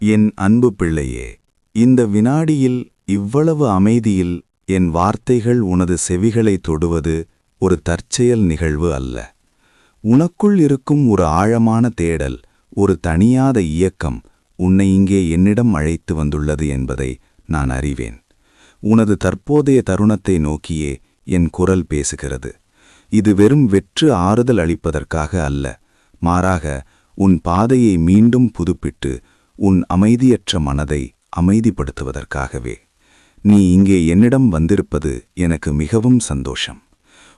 என் அன்பு பிள்ளையே இந்த வினாடியில் இவ்வளவு அமைதியில் என் வார்த்தைகள் உனது செவிகளை தொடுவது ஒரு தற்செயல் நிகழ்வு அல்ல. உனக்குள் இருக்கும் ஒரு ஆழமான தேடல் ஒரு தனியாத இயக்கம் உன்னை இங்கே என்னிடம் அழைத்து வந்துள்ளது என்பதை நான் அறிவேன். உனது தற்போதைய தருணத்தை நோக்கியே என் குரல் பேசுகிறது. இது வெறும் வெற்று ஆறுதல் அளிப்பதற்காக அல்ல மாறாக உன் பாதையை மீண்டும் புதுப்பிட்டு உன் அமைதியற்ற மனதை அமைதிப்படுத்துவதற்காகவே. நீ இங்கே என்னிடம் வந்திருப்பது எனக்கு மிகவும் சந்தோஷம்.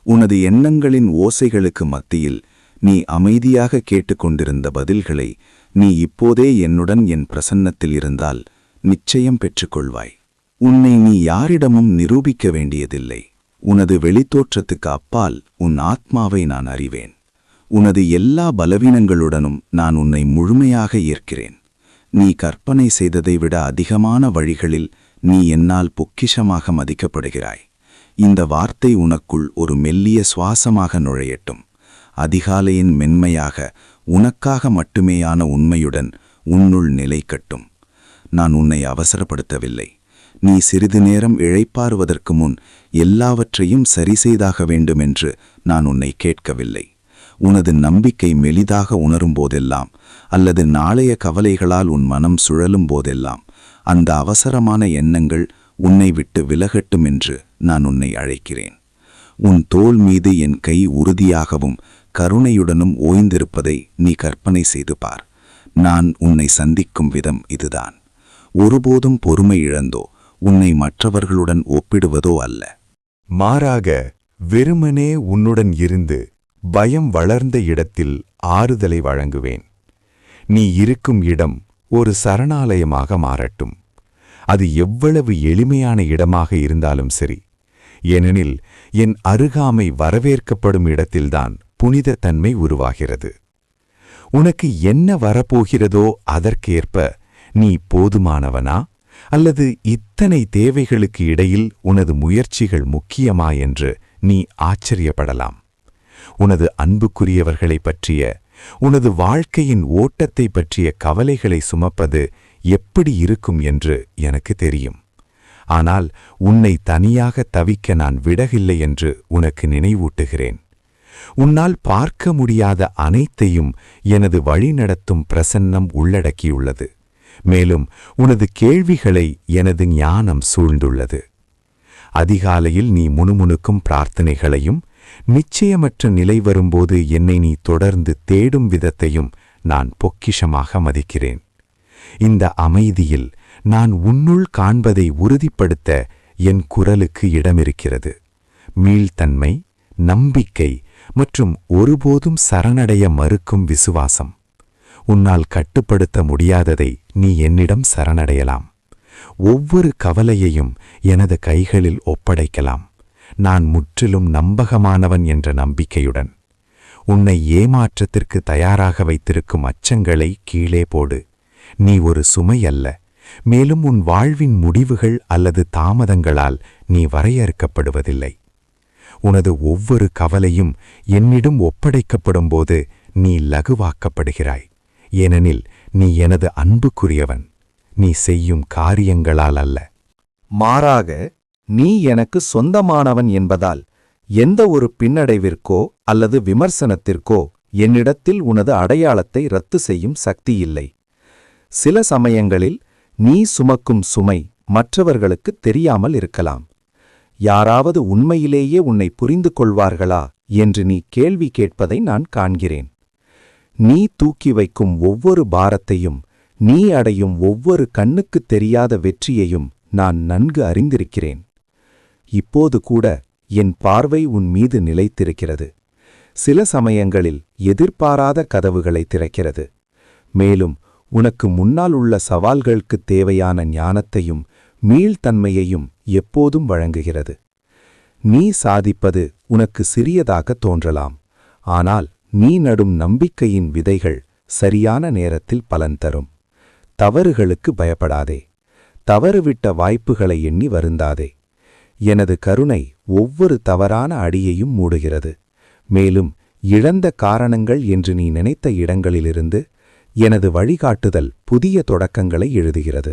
உனது எண்ணங்களின் ஓசைகளுக்கு மத்தியில் நீ அமைதியாக கேட்டுக்கொண்டிருந்த பதில்களை நீ இப்போதே என்னுடன் என் பிரசன்னத்தில் இருந்தால் நிச்சயம் பெற்றுக்கொள்வாய். உன்னை நீ யாரிடமும் நிரூபிக்க வேண்டியதில்லை. உனது வெளித்தோற்றத்துக்கு அப்பால் உன் ஆத்மாவை நான் அறிவேன். உனது எல்லா பலவீனங்களுடனும் நான் உன்னை முழுமையாக ஏற்கிறேன் நீ கற்பனை செய்ததை விட அதிகமான வழிகளில் நீ என்னால் பொக்கிஷமாக மதிக்கப்படுகிறாய். இந்த வார்த்தை உனக்குள் ஒரு மெல்லிய சுவாசமாக நுழையட்டும். அதிகாலையின் மென்மையாக உனக்காக மட்டுமேயான உண்மையுடன் உன்னுள் நிலை கட்டும். நான் உன்னை அவசரப்படுத்தவில்லை. நீ சிறிது நேரம் இழைப்பாறுவதற்கு முன் எல்லாவற்றையும் சரி செய்தாக வேண்டுமென்று நான் உன்னை கேட்கவில்லை. உனது நம்பிக்கை மெலிதாக உணரும் போதெல்லாம் அல்லது நாளைய கவலைகளால் உன் மனம் சுழலும் போதெல்லாம் அந்த அவசரமான எண்ணங்கள் உன்னை விட்டு விலகட்டும் என்று நான் உன்னை அழைக்கிறேன். உன் தோல் மீது என் கை உறுதியாகவும் கருணையுடனும் ஓய்ந்திருப்பதை நீ கற்பனை செய்து பார். நான் உன்னை சந்திக்கும் விதம் இதுதான். ஒருபோதும் பொறுமை இழந்தோ உன்னை மற்றவர்களுடன் ஒப்பிடுவதோ அல்ல. மாறாக வெறுமனே உன்னுடன் இருந்து பயம் வளர்ந்த இடத்தில் ஆறுதலை வழங்குவேன். நீ இருக்கும் இடம் ஒரு சரணாலயமாக மாறட்டும். அது எவ்வளவு எளிமையான இடமாக இருந்தாலும் சரி. ஏனெனில் என் அருகாமை வரவேற்கப்படும் இடத்தில்தான் புனித தன்மை உருவாகிறது. உனக்கு என்ன வரப்போகிறதோ அதற்கேற்ப நீ போதுமானவனா? அல்லது இத்தனை தேவைகளுக்கு இடையில் உனது முயற்சிகள் முக்கியமா என்று நீ ஆச்சரியப்படலாம்? உனது அன்புக்குரியவர்களைப் பற்றிய உனது வாழ்க்கையின் ஓட்டத்தை பற்றிய கவலைகளை சுமப்பது எப்படி இருக்கும் என்று எனக்கு தெரியும். ஆனால் உன்னை தனியாக தவிக்க நான் விடகில்லை என்று உனக்கு நினைவூட்டுகிறேன். உன்னால் பார்க்க முடியாத அனைத்தையும் எனது வழிநடத்தும் பிரசன்னம் உள்ளடக்கியுள்ளது. மேலும் உனது கேள்விகளை எனது ஞானம் சூழ்ந்துள்ளது. அதிகாலையில் நீ முணுமுணுக்கும் பிரார்த்தனைகளையும் நிச்சயமற்ற நிலை வரும்போது என்னை நீ தொடர்ந்து தேடும் விதத்தையும் நான் பொக்கிஷமாக மதிக்கிறேன். இந்த அமைதியில் நான் உன்னுள் காண்பதை உறுதிப்படுத்த என் குரலுக்கு இடமிருக்கிறது. மீள்தன்மை நம்பிக்கை மற்றும் ஒருபோதும் சரணடைய மறுக்கும் விசுவாசம். உன்னால் கட்டுப்படுத்த முடியாததை நீ என்னிடம் சரணடையலாம். ஒவ்வொரு கவலையையும் எனது கைகளில் ஒப்படைக்கலாம். நான் முற்றிலும் நம்பகமானவன் என்ற நம்பிக்கையுடன் உன்னை ஏமாற்றத்திற்கு தயாராக வைத்திருக்கும் அச்சங்களை கீழே போடு. நீ ஒரு சுமை அல்ல மேலும் உன் வாழ்வின் முடிவுகள் அல்லது தாமதங்களால் நீ வரையறுக்கப்படுவதில்லை. உனது ஒவ்வொரு கவலையும் என்னிடம் ஒப்படைக்கப்படும் போது நீ லகுவாக்கப்படுகிறாய். ஏனெனில் நீ எனது அன்புக்குரியவன் நீ செய்யும் காரியங்களால் அல்ல. மாறாக நீ எனக்கு சொந்தமானவன் என்பதால் எந்த ஒரு பின்னடைவிற்கோ அல்லது விமர்சனத்திற்கோ என்னிடத்தில் உனது அடையாளத்தை ரத்து செய்யும் சக்தி இல்லை. சில சமயங்களில் நீ சுமக்கும் சுமை மற்றவர்களுக்கு தெரியாமல் இருக்கலாம். யாராவது உண்மையிலேயே உன்னை புரிந்து கொள்வார்களா என்று நீ கேள்வி கேட்பதை நான் காண்கிறேன். நீ தூக்கி வைக்கும் ஒவ்வொரு பாரத்தையும் நீ அடையும் ஒவ்வொரு கண்ணுக்குத் தெரியாத வெற்றியையும் நான் நன்கு அறிந்திருக்கிறேன். இப்போது கூட என் பார்வை உன் மீது நிலைத்திருக்கிறது. சில சமயங்களில் எதிர்பாராத கதவுகளை திறக்கிறது. மேலும் உனக்கு முன்னால் உள்ள சவால்களுக்குத் தேவையான ஞானத்தையும் மீள்தன்மையையும் எப்போதும் வழங்குகிறது. நீ சாதிப்பது உனக்கு சிறியதாக தோன்றலாம். ஆனால் நீ நடும் நம்பிக்கையின் விதைகள் சரியான நேரத்தில் பலன் தரும். தவறுகளுக்கு பயப்படாதே. தவறுவிட்ட வாய்ப்புகளை எண்ணி வருந்தாதே. எனது கருணை ஒவ்வொரு தவறான அடியையும் மூடுகிறது. மேலும் இழந்த காரணங்கள் என்று நீ நினைத்த இடங்களிலிருந்து எனது வழிகாட்டுதல் புதிய தொடக்கங்களை எழுதுகிறது.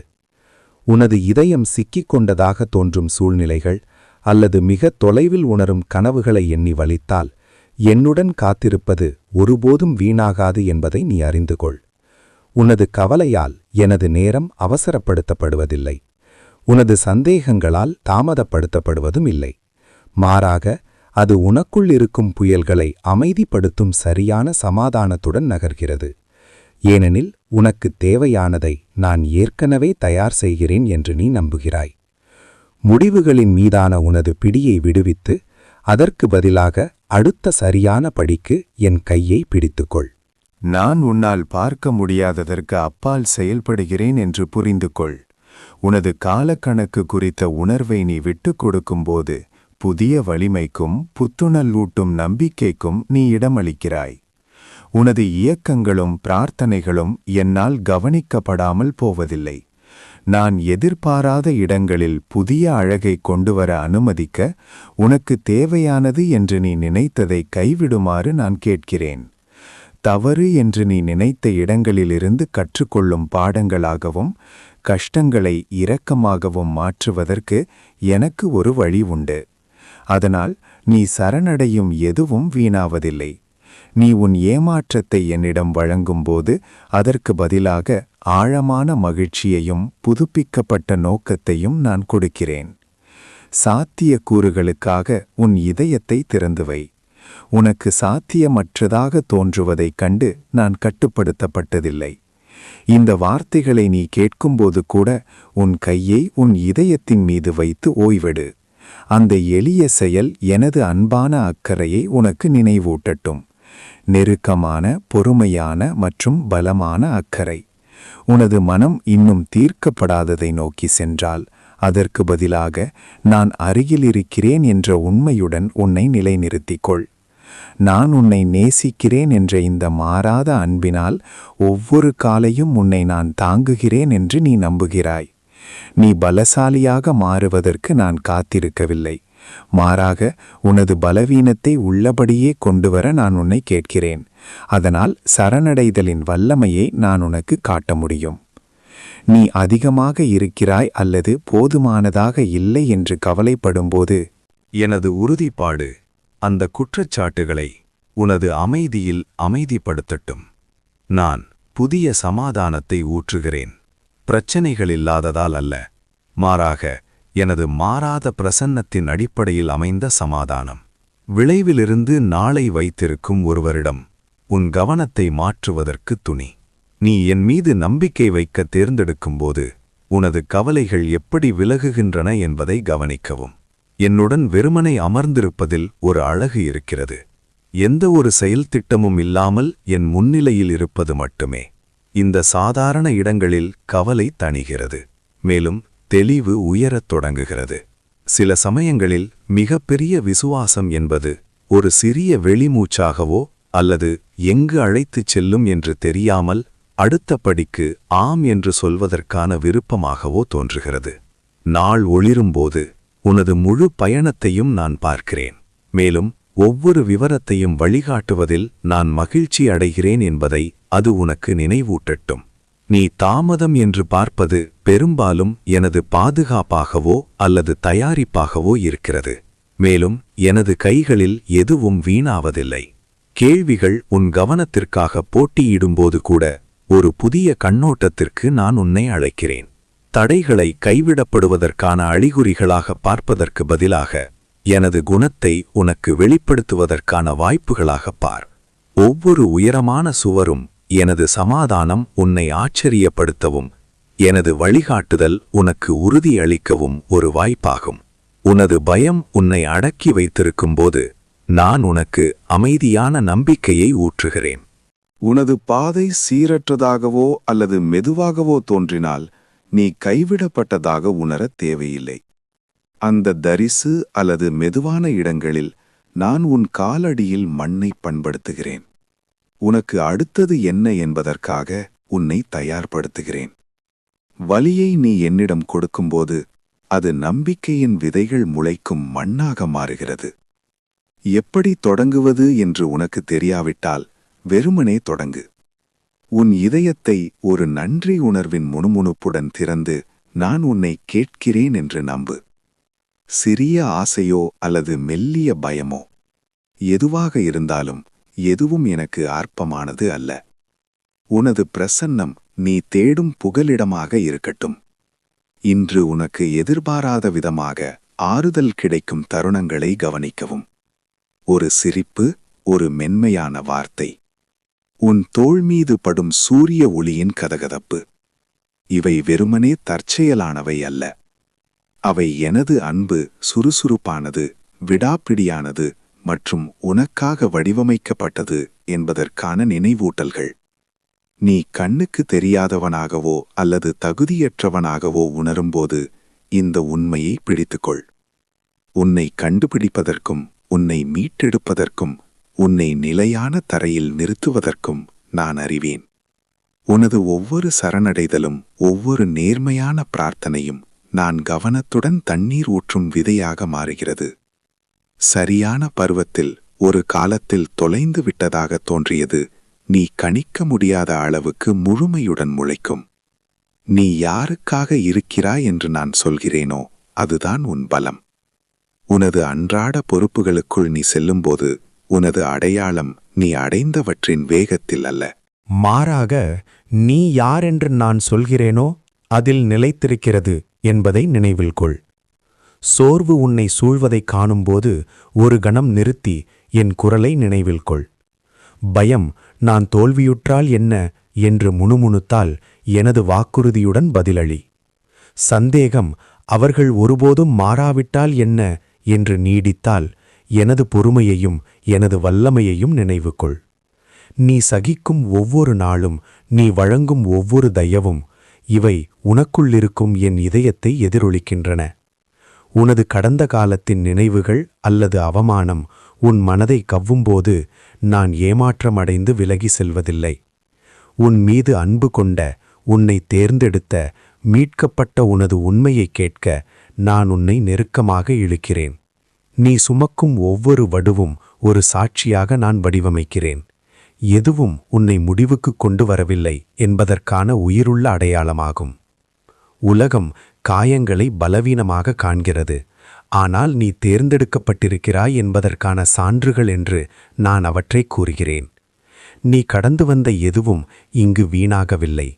உனது இதயம் சிக்கிக் கொண்டதாக தோன்றும் சூழ்நிலைகள் அல்லது மிக தொலைவில் உணரும் கனவுகளை எண்ணி வலித்தால் என்னுடன் காத்திருப்பது ஒருபோதும் வீணாகாது என்பதை நீ அறிந்து கொள் உனது கவலையால் எனது நேரம் அவசரப்படுத்தப்படுவதில்லை. உனது சந்தேகங்களால் தாமதப்படுத்தப்படுவதும் இல்லை. மாறாக அது உனக்குள் இருக்கும் புயல்களை அமைதிப்படுத்தும் சரியான சமாதானத்துடன் நகர்கிறது. ஏனெனில் உனக்கு தேவையானதை நான் ஏற்கனவே தயார் செய்கிறேன் என்று நீ நம்புகிறாய். முடிவுகளின் மீதான உனது பிடியை விடுவித்து அதற்கு பதிலாக அடுத்த சரியான படிக்கு என் கையை பிடித்துக்கொள். நான் உன்னால் பார்க்க முடியாததற்கு அப்பால் செயல்படுகிறேன் என்று புரிந்து கொள் உனது காலக்கணக்கு குறித்த உணர்வை நீ விட்டுக் கொடுக்கும்போது புதிய வலிமைக்கும் புத்துணர்வூட்டும் நம்பிக்கைக்கும் நீ இடமளிக்கிறாய். உனது இயக்கங்களும் பிரார்த்தனைகளும் என்னால் கவனிக்கப்படாமல் போவதில்லை. நான் எதிர்பாராத இடங்களில் புதிய அழகை கொண்டுவர அனுமதிக்க உனக்கு தேவையானது என்று நீ நினைத்ததை கைவிடுமாறு நான் கேட்கிறேன். தவறு என்று நீ நினைத்த இடங்களிலிருந்து கற்றுக்கொள்ளும் பாடங்களாகவும் கஷ்டங்களை இரக்கமாகவும் மாற்றுவதற்கு எனக்கு ஒரு வழி உண்டு. அதனால் நீ சரணடையும் எதுவும் வீணாவதில்லை. நீ உன் ஏமாற்றத்தை என்னிடம் வழங்கும்போது அதற்கு பதிலாக ஆழமான மகிழ்ச்சியையும் புதுப்பிக்கப்பட்ட நோக்கத்தையும் நான் கொடுக்கிறேன். சாத்திய கூறுகளுக்காக உன் இதயத்தை திறந்து வை. உனக்கு சாத்தியமற்றதாக தோன்றுவதைக் கண்டு நான் கட்டுப்படுத்தப்பட்டதில்லை. இந்த வார்த்தைகளை நீ கேட்கும்போது கூட உன் கையை உன் இதயத்தின் மீது வைத்து ஓய்வெடு. அந்த எளிய செயல் எனது அன்பான அக்கறையை உனக்கு நினைவூட்டட்டும். நெருக்கமான பொறுமையான மற்றும் பலமான அக்கறை. உனது மனம் இன்னும் தீர்க்கப்படாததை நோக்கி சென்றால் அதற்கு பதிலாக நான் அருகில் இருக்கிறேன் என்ற உண்மையுடன் உன்னை நிலைநிறுத்திக் கொள் நான் உன்னை நேசிக்கிறேன் என்ற இந்த மாறாத அன்பினால் ஒவ்வொரு காலையும் உன்னை நான் தாங்குகிறேன் என்று நீ நம்புகிறாய். நீ பலசாலியாக மாறுவதற்கு நான் காத்திருக்கவில்லை. மாறாக உனது பலவீனத்தை உள்ளபடியே கொண்டுவர நான் உன்னை கேட்கிறேன். அதனால் சரணடைதலின் வல்லமையை நான் உனக்கு காட்ட முடியும். நீ அதிகமாக இருக்கிறாய் அல்லது போதுமானதாக இல்லை என்று கவலைப்படும்போது எனது உறுதிப்பாடு அந்த குற்றச்சாட்டுகளை உனது அமைதியில் அமைதிப்படுத்தட்டும். நான் புதிய சமாதானத்தை ஊற்றுகிறேன். பிரச்சனைகள் இல்லாததால் அல்ல. மாறாக எனது மாறாத பிரசன்னத்தின் அடிப்படையில் அமைந்த சமாதானம். விளைவிலிருந்து நாளை வைத்திருக்கும் ஒருவரிடம் உன் கவனத்தை மாற்றுவதற்கு துணி. நீ என் மீது நம்பிக்கை வைக்க தேர்ந்தெடுக்கும்போது உனது கவலைகள் எப்படி விலகுகின்றன என்பதை கவனிக்கவும். என்னுடன் வெறுமனை அமர்ந்திருப்பதில் ஒரு அழகு இருக்கிறது. எந்த ஒரு செயல் திட்டமும் இல்லாமல் என் முன்னிலையில் இருப்பது மட்டுமே. இந்த சாதாரண இடங்களில் கவலை தணிகிறது. மேலும் தெளிவு உயரத் தொடங்குகிறது. சில சமயங்களில் மிகப்பெரிய விசுவாசம் என்பது ஒரு சிறிய வெளிமூச்சாகவோ அல்லது எங்கு அழைத்துச் செல்லும் என்று தெரியாமல் அடுத்த படிக்கு ஆம் என்று சொல்வதற்கான விருப்பமாகவோ தோன்றுகிறது. நாள் ஒளிரும்போது உனது முழு பயணத்தையும் நான் பார்க்கிறேன். மேலும் ஒவ்வொரு விவரத்தையும் வழிகாட்டுவதில் நான் மகிழ்ச்சி அடைகிறேன் என்பதை அது உனக்கு நினைவூட்டட்டும். நீ தாமதம் என்று பார்ப்பது பெரும்பாலும் எனது பாதுகாப்பாகவோ அல்லது தயாரிப்பாகவோ இருக்கிறது. மேலும் எனது கைகளில் எதுவும் வீணாவதில்லை. கேள்விகள் உன் கவனத்திற்காக போட்டியிடும்போது கூட ஒரு புதிய கண்ணோட்டத்திற்கு நான் உன்னை அழைக்கிறேன். தடைகளை கைவிடப்படுவதற்கான அழிகுறிகளாக பார்ப்பதற்கு பதிலாக எனது குணத்தை உனக்கு வெளிப்படுத்துவதற்கான வாய்ப்புகளாக பார். ஒவ்வொரு உயரமான சுவரும் எனது சமாதானம் உன்னை ஆச்சரியப்படுத்தவும் எனது வழிகாட்டுதல் உனக்கு உறுதியளிக்கவும் ஒரு வாய்ப்பாகும். உனது பயம் உன்னை அடக்கி வைத்திருக்கும்போது நான் உனக்கு அமைதியான நம்பிக்கையை ஊற்றுகிறேன். உனது பாதை சீரற்றதாகவோ அல்லது மெதுவாகவோ தோன்றினால் நீ கைவிடப்பட்டதாக உணரத் தேவையில்லை. அந்த தரிசு அல்லது மெதுவான இடங்களில் நான் உன் காலடியில் மண்ணை பண்படுத்துகிறேன். உனக்கு அடுத்தது என்ன என்பதற்காக உன்னை தயார்படுத்துகிறேன். வலியை நீ என்னிடம் கொடுக்கும்போது அது நம்பிக்கையின் விதைகள் முளைக்கும் மண்ணாக மாறுகிறது. எப்படி தொடங்குவது என்று உனக்கு தெரியாவிட்டால் வெறுமனே தொடங்கு. உன் இதயத்தை ஒரு நன்றி உணர்வின் முணுமுணுப்புடன் திறந்து நான் உன்னை கேட்கிறேன் என்று நம்பு. சிறிய ஆசையோ அல்லது மெல்லிய பயமோ எதுவாக இருந்தாலும் எதுவும் எனக்கு அற்பமானது அல்ல. உனது பிரசன்னம் நீ தேடும் புகலிடமாக இருக்கட்டும். இன்று உனக்கு எதிர்பாராத விதமாக ஆறுதல் கிடைக்கும் தருணங்களை கவனிக்கவும். ஒரு சிரிப்பு ஒரு மென்மையான வார்த்தை. உன் தோள் மீது படும் சூரிய ஒளியின் கதகதப்பு. இவை வெறுமனே தற்செயலானவை அல்ல. அவை எனது அன்பு சுறுசுறுப்பானது விடாப்பிடியானது மற்றும் உனக்காக வடிவமைக்கப்பட்டது என்பதற்கான நினைவூட்டல்கள். நீ கண்ணுக்கு தெரியாதவனாகவோ அல்லது தகுதியற்றவனாகவோ உணரும்போது இந்த உண்மையை பிடித்துக்கொள். உன்னை கண்டுபிடிப்பதற்கும் உன்னை மீட்டெடுப்பதற்கும் உன்னை நிலையான தரையில் நிறுத்துவதற்கும் நான் அறிவேன். உனது ஒவ்வொரு சரணடைதலும் ஒவ்வொரு நேர்மையான பிரார்த்தனையும் நான் கவனத்துடன் தண்ணீர் ஊற்றும் விதையாக மாறுகிறது. சரியான பருவத்தில் ஒரு காலத்தில் தொலைந்து விட்டதாக தோன்றியது நீ கணிக்க முடியாத அளவுக்கு முழுமையுடன் முளைக்கும். நீ யாருக்காக இருக்கிறாய் என்று நான் சொல்கிறேனோ அதுதான் உன் பலம். உனது அன்றாட பொறுப்புகளுக்குள் நீ செல்லும்போது உனது அடையாளம் நீ அடைந்தவற்றின் வேகத்தில் அல்ல. மாறாக நீ யாரென்று நான் சொல்கிறேனோ அதில் நிலைத்திருக்கிறது என்பதை நினைவில் கொள். சோர்வு உன்னை சூழ்வதைக் காணும்போது ஒரு கணம் நிறுத்தி என் குரலை நினைவில் கொள். பயம் நான் தோல்வியுற்றால் என்ன என்று முணுமுணுத்தால் எனது வாக்குறுதியுடன் பதிலளி சந்தேகம் அவர்கள் ஒருபோதும் மாறாவிட்டால் என்ன என்று நீடித்தால் எனது பொறுமையையும் எனது வல்லமையையும் நினைவுகொள். நீ சகிக்கும் ஒவ்வொரு நாளும் நீ வழங்கும் ஒவ்வொரு தயவும் இவை உனக்குள்ளிருக்கும் என் இதயத்தை எதிரொலிக்கின்றன. உனது கடந்த காலத்தின் நினைவுகள் அல்லது அவமானம் உன் மனதை கவ்வும்போது நான் ஏமாற்றமடைந்து விலகி செல்வதில்லை. உன் மீது அன்பு கொண்ட உன்னை தேர்ந்தெடுத்த மீட்கப்பட்ட உனது உண்மையைக் கேட்க நான் உன்னை நெருக்கமாக இழுக்கிறேன். நீ சுமக்கும் ஒவ்வொரு வடுவும் ஒரு சாட்சியாக நான் வடிவமைக்கிறேன். எதுவும் உன்னை முடிவுக்கு கொண்டு வரவில்லை என்பதற்கான உயிருள்ள அடையாளமாகும். உலகம் காயங்களை பலவீனமாக காண்கிறது. ஆனால் நீ தேர்ந்தெடுக்கப்பட்டிருக்கிறாய் என்பதற்கான சான்றுகள் என்று நான் அவற்றை கூறுகிறேன். நீ கடந்து வந்த எதுவும் இங்கு வீணாகவில்லை.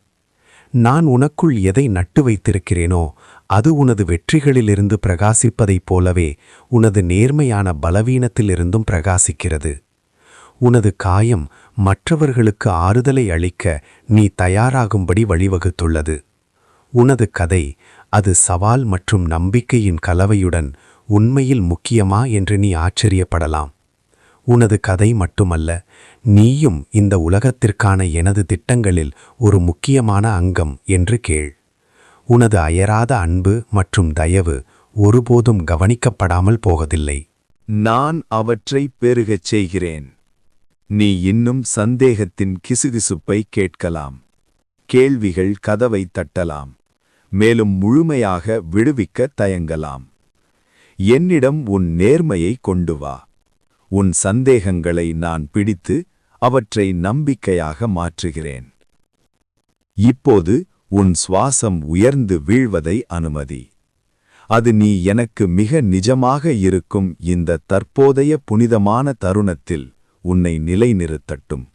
நான் உனக்குள் எதை நட்டு வைத்திருக்கிறேனோ அது உனது வெற்றிகளிலிருந்து பிரகாசிப்பதைப் போலவே உனது நேர்மையான பலவீனத்திலிருந்தும் பிரகாசிக்கிறது. உனது காயம் மற்றவர்களுக்கு ஆறுதலை அளிக்க நீ தயாராகும்படி வழிவகுத்துள்ளது. உனது கதை அது சவால் மற்றும் நம்பிக்கையின் கலவையுடன் உண்மையில் முக்கியமா என்று நீ ஆச்சரியப்படலாம். உனது கதை மட்டுமல்ல நீயும் இந்த உலகத்திற்கான எனது திட்டங்களில் ஒரு முக்கியமான அங்கம் என்று கேள். உனது அயராத அன்பு மற்றும் தயவு ஒருபோதும் கவனிக்கப்படாமல் போவதில்லை நான் அவற்றை பெருகச் செய்கிறேன். நீ இன்னும் சந்தேகத்தின் கிசுகிசுப்பை கேட்கலாம். கேள்விகள் கதவை தட்டலாம். மேலும் முழுமையாக விடுவிக்க தயங்கலாம். என்னிடம் உன் நேர்மையை கொண்டு வா. உன் சந்தேகங்களை நான் பிடித்து அவற்றை நம்பிக்கையாக மாற்றுகிறேன். இப்போது உன் சுவாசம் உயர்ந்து வீழ்வதை அனுமதி. அது நீ எனக்கு மிக நிஜமாக இருக்கும் இந்த தற்போதைய புனிதமான தருணத்தில் உன்னை நிலைநிறுத்தட்டும்.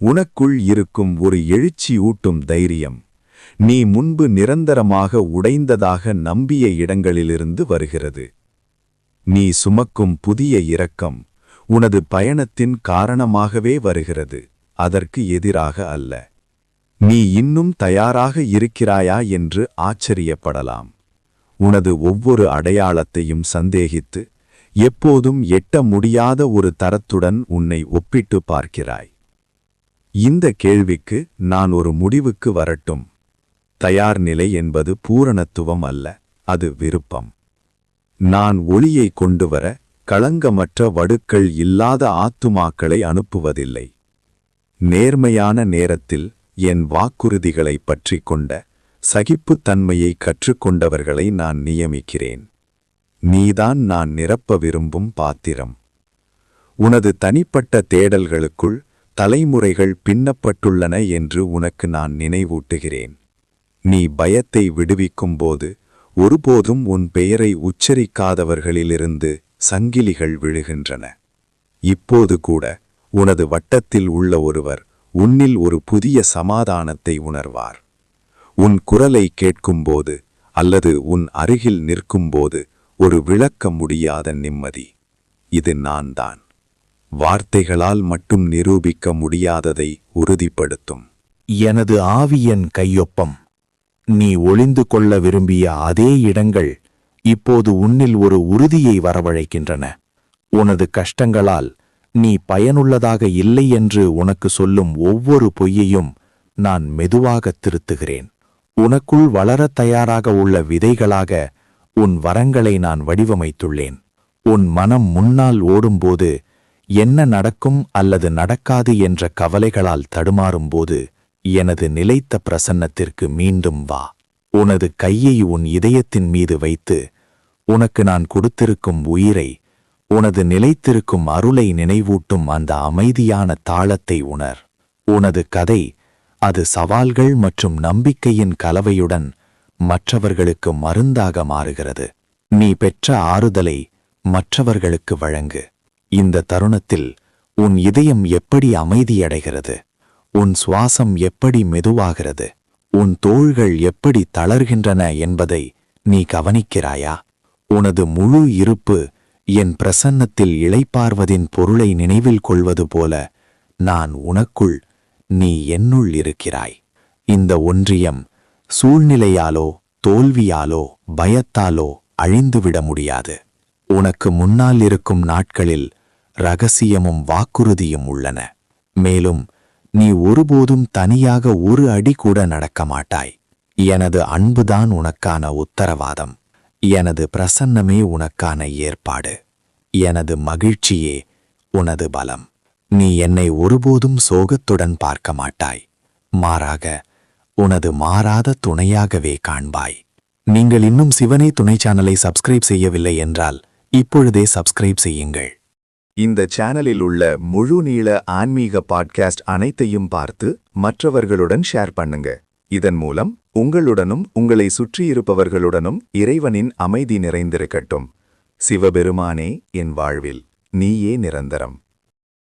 உனக்குள் இருக்கும் ஒரு எழுச்சியூட்டும் தைரியம். நீ முன்பு நிரந்தரமாக உடைந்ததாக நம்பிய இடங்களிலிருந்து வருகிறது. நீ சுமக்கும் புதிய இரக்கம். உனது பயணத்தின் காரணமாகவே வருகிறது அதற்கு எதிராக அல்ல. நீ இன்னும் தயாராக இருக்கிறாயா என்று ஆச்சரியப்படலாம். உனது ஒவ்வொரு அடையாளத்தையும் சந்தேகித்து எப்போதும் எட்ட முடியாத ஒரு தரத்துடன் உன்னை ஒப்பிட்டு பார்க்கிறாய். இந்த கேள்விக்கு நான் ஒரு முடிவுக்கு வரட்டும். தயார் நிலை என்பது பூரணத்துவம் அல்ல அது விருப்பம். நான் ஒளியை கொண்டுவர களங்கமற்ற வடுக்கள் இல்லாத ஆத்துமாக்களை அனுப்புவதில்லை. நேர்மையான நேரத்தில் என் வாக்குறுதிகளைப் பற்றிக் கொண்ட சகிப்புத்தன்மையை கற்றுக்கொண்டவர்களை நான் நியமிக்கிறேன். நீதான் நான் நிரப்ப விரும்பும் பாத்திரம். உனது தனிப்பட்ட தேடல்களுக்குள் தலைமுறைகள் பின்னப்பட்டுள்ளன என்று உனக்கு நான் நினைவூட்டுகிறேன். நீ பயத்தை விடுவிக்கும்போது ஒருபோதும் உன் பெயரை உச்சரிக்காதவர்களிலிருந்து சங்கிலிகள் விழுகின்றன. இப்போது கூட உனது வட்டத்தில் உள்ள ஒருவர் உன்னில் ஒரு புதிய சமாதானத்தை உணர்வார். உன் குரலை கேட்கும்போது அல்லது உன் அருகில் நிற்கும்போது ஒரு விளக்க முடியாத நிம்மதி. இது நான் தான் வார்த்தைகளால் மட்டும் நிரூபிக்க முடியாததை உறுதிப்படுத்தும். எனது ஆவியன் கையொப்பம் நீ ஒளிந்து கொள்ள விரும்பிய அதே இடங்கள் இப்போது உன்னில் ஒரு உறுதியை வரவழைக்கின்றன. உனது கஷ்டங்களால் நீ பயனுள்ளதாக இல்லை என்று உனக்கு சொல்லும் ஒவ்வொரு பொய்யையும் நான் மெதுவாகத் திருத்துகிறேன். உனக்குள் வளரத் தயாராக உள்ள விதைகளாக உன் வரங்களை நான் வடிவமைத்துள்ளேன். உன் மனம் முன்னால் ஓடும்போது என்ன நடக்கும் அல்லது நடக்காது என்ற கவலைகளால் தடுமாறும்போது எனது நிலைத்த பிரசன்னத்திற்கு மீண்டும் வா. உனது கையை உன் இதயத்தின் மீது வைத்து உனக்கு நான் கொடுத்திருக்கும் உயிரை உனது நிலைத்திருக்கும் அருளை நினைவூட்டும் அந்த அமைதியான தாளத்தை உணர். உனது கதை அது சவால்கள் மற்றும் நம்பிக்கையின் கலவையுடன் மற்றவர்களுக்கு மருந்தாக மாறுகிறது. நீ பெற்ற ஆறுதலை மற்றவர்களுக்கு வழங்கு. இந்த தருணத்தில் உன் இதயம் எப்படி அமைதியடைகிறது? உன் சுவாசம் எப்படி மெதுவாகிறது? உன் தோள்கள் எப்படி தளர்கின்றன என்பதை நீ கவனிக்கிறாயா? உனது முழு இருப்பு என் பிரசன்னத்தில் இளைப்பார்வதின் பொருளை நினைவில் கொள்வது போல நான் உனக்குள் நீ என்னுள் இருக்கிறாய். இந்த ஒன்றியம் சூழ்நிலையாலோ தோல்வியாலோ பயத்தாலோ அழிந்துவிட முடியாது. உனக்கு முன்னால் இருக்கும் நாட்களில் ரகசியமும் வாக்குறுதியும் உள்ளன. மேலும் நீ ஒருபோதும் தனியாக ஒரு அடி கூட நடக்க மாட்டாய். எனது அன்புதான் உனக்கான உத்தரவாதம். எனது பிரசன்னமே உனக்கான ஏற்பாடு. எனது மகிழ்ச்சியே உனது பலம். நீ என்னை ஒருபோதும் சோகத்துடன் பார்க்க மாட்டாய். மாறாக உனது மாறாத துணையாகவே காண்பாய். நீங்கள் இன்னும் சிவனே துணை சேனலை சப்ஸ்கிரைப் செய்யவில்லை என்றால் இப்பொழுதே சப்ஸ்கிரைப் செய்யுங்கள். இந்த சேனலில் உள்ள முழு நீள ஆன்மீக பாட்காஸ்ட் அனைத்தையும் பார்த்து மற்றவர்களுடன் ஷேர் பண்ணுங்க. இதன் மூலம் உங்களுடனும் உங்களை சுற்றியிருப்பவர்களுடனும் இறைவனின் அமைதி நிறைந்திருக்கட்டும். சிவபெருமானே என் வாழ்வில் நீயே நிரந்தரம்.